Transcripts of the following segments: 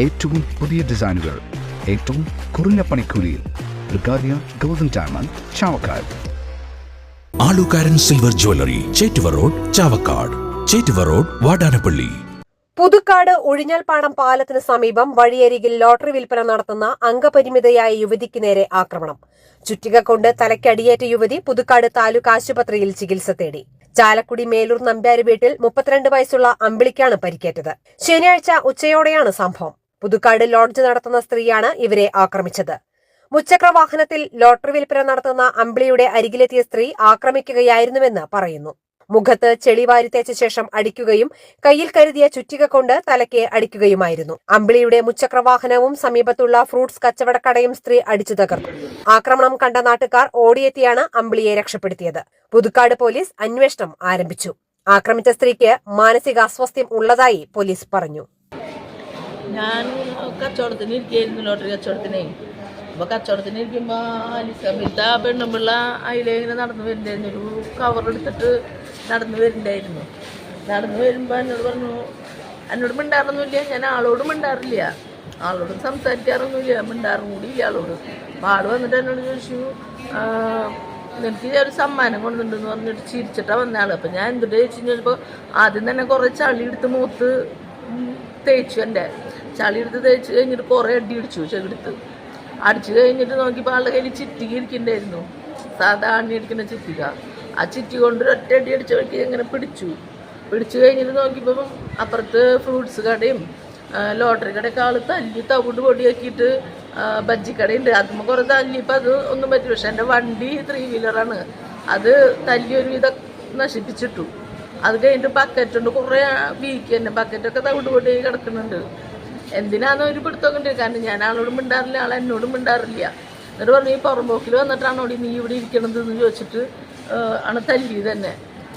ഏറ്റവും പുതിയ ഡിസൈനുകൾ ഏറ്റവും കുറഞ്ഞ പണിക്കൂലിയിൽ Brigadia golden diamond Chavakkad. Alukkaran silver jewellery Chettuva road Chavakkad. Chettuva road Vadanappally. Puthukkad ഒഴിഞ്ഞാൽപ്പാടം പാലത്തിന് സമീപം വഴിയരികിൽ ലോട്ടറി വിൽപ്പന നടത്തുന്ന അംഗപരിമിതയായ യുവതിക്ക് നേരെ ആക്രമണം. ചുറ്റിക കൊണ്ട് തലയ്ക്കടിയേറ്റ യുവതി പുതുക്കാട് താലൂക്ക് ആശുപത്രിയിൽ ചികിത്സ തേടി. ചാലക്കുടി മേലൂർ നമ്പ്യാരി വീട്ടിൽ മുപ്പത്തിരണ്ട് വയസ്സുള്ള അമ്പിളിക്കാണ് പരിക്കേറ്റത്. ശനിയാഴ്ച ഉച്ചയോടെയാണ് സംഭവം. പുതുക്കാട് ലോഡ്ജ് നടത്തുന്ന സ്ത്രീയാണ് ഇവരെ ആക്രമിച്ചത്. മുച്ചക്ര വാഹനത്തിൽ ലോട്ടറി വിൽപ്പന നടത്തുന്ന അമ്പിളിയുടെ അരികിലെത്തിയ സ്ത്രീ ആക്രമിക്കുകയായിരുന്നുവെന്ന് പറയുന്നു. മുഖത്ത് ചെളി വാരിത്തേച്ച ശേഷം അടിക്കുകയും കയ്യിൽ കരുതിയ ചുറ്റിക കൊണ്ട് തലയ്ക്ക് അടിക്കുകയുമായിരുന്നു. അമ്പിളിയുടെ മുച്ചക്രവാഹനവും സമീപത്തുള്ള ഫ്രൂട്ട്സ് കച്ചവടക്കടയും സ്ത്രീ അടിച്ചു തകർത്തു. ആക്രമണം കണ്ട നാട്ടുകാർ ഓടിയെത്തിയാണ് അമ്പിളിയെ രക്ഷപ്പെടുത്തിയത്. പുതുക്കാട് പോലീസ് അന്വേഷണം ആരംഭിച്ചു. ആക്രമിച്ച സ്ത്രീക്ക് മാനസിക അസ്വാസ്ഥ്യം ഉള്ളതായി പോലീസ് പറഞ്ഞു. ഞാൻ കച്ചവടത്തിന് ഇരിക്കുകയായിരുന്നു ലോട്ടറി കച്ചവടത്തിനെ. അപ്പോൾ കച്ചവടത്തിന് ഇരിക്കുമ്പോൾ അലിസമിത്ത പെണ്ണുമ്പിള്ള അതിലെ ഇങ്ങനെ നടന്നു വരുന്നുണ്ടായിരുന്നു ഒരു കവർ എടുത്തിട്ട് നടന്നു വരുന്നുണ്ടായിരുന്നു നടന്നു വരുമ്പോൾ എന്നോട് പറഞ്ഞു എന്നോട് മിണ്ടാറൊന്നുമില്ല ഞാൻ ആളോട് മിണ്ടാറില്ല. ആളോട് സംസാരിക്കാറൊന്നുമില്ല മിണ്ടാറും കൂടി ഇല്ല ആളോട്. അപ്പോൾ ആൾ വന്നിട്ട് എന്നോട് ചോദിച്ചു "ആ, നിനക്ക് ഒരു സമ്മാനം കൊണ്ടുണ്ടെന്ന് പറഞ്ഞിട്ട് ചിരിച്ചിട്ടാണ് വന്ന ആൾ അപ്പം ഞാൻ എന്തിട്ട് ചോദിച്ചു കഴിഞ്ഞപ്പോൾ ആദ്യം തന്നെ കുറേ ചളി എടുത്ത് മൂത്ത് തേച്ചു എന്റെ ചളി എടുത്ത് തേച്ച് കഴിഞ്ഞിട്ട് കുറേ അടി അടിച്ചു ചെകിടുത്ത് അടിച്ചു കഴിഞ്ഞിട്ട് നോക്കിയപ്പോൾ ആളുടെ കയ്യിൽ ചിറ്റി ഇരിക്കണ്ടായിരുന്നു സാധാ അണ്ണി അടിക്കുന്ന ചിറ്റിക ആ ചിറ്റി കൊണ്ട് ഒറ്റ അടി അടിച്ച വഴിക്ക് ഇങ്ങനെ പിടിച്ചു. പിടിച്ചു കഴിഞ്ഞിട്ട് നോക്കിയപ്പോൾ അപ്പുറത്ത് ഫ്രൂട്ട്സ് കടയും ലോട്ടറി കടയൊക്കെ ആൾ തല്ലി തവിട് പൊടിയാക്കിയിട്ട് ബജ്ജി ബജ്ജിക്കടയുണ്ട്. അതുമ്പോൾ കുറേ തല്ലിയപ്പോൾ അത് ഒന്നും പറ്റില്ല പക്ഷെ എന്റെ വണ്ടി ത്രീ വീലറാണ് അത് തല്ലി ഒരുവിധം നശിപ്പിച്ചിട്ടു. അത് കഴിഞ്ഞിട്ട് ബക്കറ്റുണ്ട് കുറേ വീക്ക് തന്നെ ബക്കറ്റൊക്കെ തവിട് പൊടി കിടക്കുന്നുണ്ട്. എന്തിനാന്ന് ഒരു പിടുത്തം കാരണം ഞാൻ ആളോടും മിണ്ടാറില്ല ആൾ എന്നോടും മിണ്ടാറില്ല. എന്നിട്ട് പറഞ്ഞു ഈ പുറമ്പോക്കിൽ വന്നിട്ടാണോ നീ ഇവിടെ ഇരിക്കണത് എന്ന് ചോദിച്ചിട്ട് ആണ് തല്ലി തന്നെ.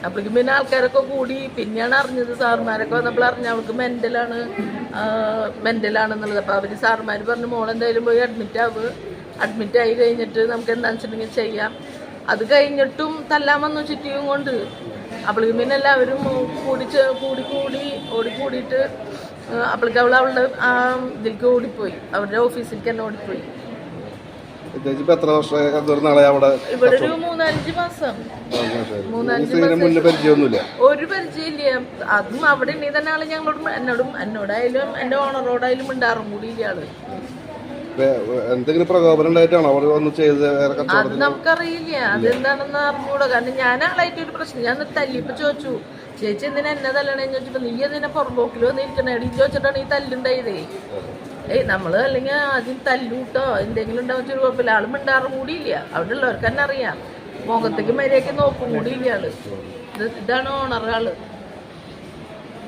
അപ്പോഴേക്കും പിന്നെ ആൾക്കാരൊക്കെ കൂടി. പിന്നെയാണ് അറിഞ്ഞത് സാറുമാരൊക്കെ വന്നപ്പോൾ അറിഞ്ഞ അവൾക്ക് മെന്റലാണ് മെന്റലാണെന്നുള്ളത്. അപ്പോൾ അവർ സാറുമാർ പറഞ്ഞു മോൾ എന്തായാലും പോയി അഡ്മിറ്റ് ആവുക അഡ്മിറ്റ് ആയി കഴിഞ്ഞിട്ട് നമുക്ക് എന്താണെന്ന് വെച്ചിട്ടുണ്ടെങ്കിൽ ചെയ്യാം. അത് കഴിഞ്ഞിട്ടും തല്ലാൻ വന്നു ചുറ്റിയും കൊണ്ട്. അപ്പോഴേക്കും പിന്നെ എല്ലാവരും കൂടി കൂടി കൂടി കൂടിയിട്ട് അപ്പോഴേക്കും അവൾ അവളുടെ ആ ഇതിലേക്ക് ഓടിപ്പോയി. അവരുടെ ഓഫീസിലേക്ക് തന്നെ ഓടിപ്പോയി. എത്ര ഇവിടെ ഒരു മൂന്നാലഞ്ച് മാസം. മൂന്നാലഞ്ച് മാസം. ഒരു പരിചയമില്ല. അതും അവിടെ ഉണ്ടെങ്കിൽ തന്നെ ആൾ ഞങ്ങളോട് എന്നോടും എന്നോടായാലും എന്റെ ഓണറോടായാലും ഉണ്ടാറും കൂടി ഇല്ല ആൾ. എന്തെങ്കിലും പ്രകോപനം ഉണ്ടായിട്ടാണോ? അവിടെ വന്ന് ചെയ്ത് വേറെ അത് കച്ചവടത്തിന് നമുക്കറിയില്ല അതെന്താണെന്ന് അറിഞ്ഞൂടാ. കാരണം ഞാൻ ആളായിട്ട് ഒരു പ്രശ്നം. ഞാൻ എന്നിട്ട് തല്ലിയപ്പോ ചോദിച്ചു. ചേച്ചി എന്തിനാ എന്നെ തല്ലണേന്ന് ചോദിച്ചപ്പോ നീ എന്തിനാ പുറമ്പോക്കിൽ നിൽക്കണേ എടീ ചോദിച്ചിട്ടാണ് ഈ തല്ലുണ്ടായതേ. ഏയ് നമ്മൾ അല്ലെങ്കിൽ ആദ്യം തല്ലൂട്ടോ. എന്തെങ്കിലും ഉണ്ടാവും ചെറിയ കുഴപ്പമില്ല. ആൾ മിണ്ടാറും കൂടിയില്ല. അവിടെ ഉള്ളവർക്ക് തന്നെ അറിയാം. മുഖത്തേക്ക് മര്യാദയ്ക്ക് നോക്കും കൂടിയില്ല ആൾ. ഇത് ഇതാണ് ഓണർ ആൾ.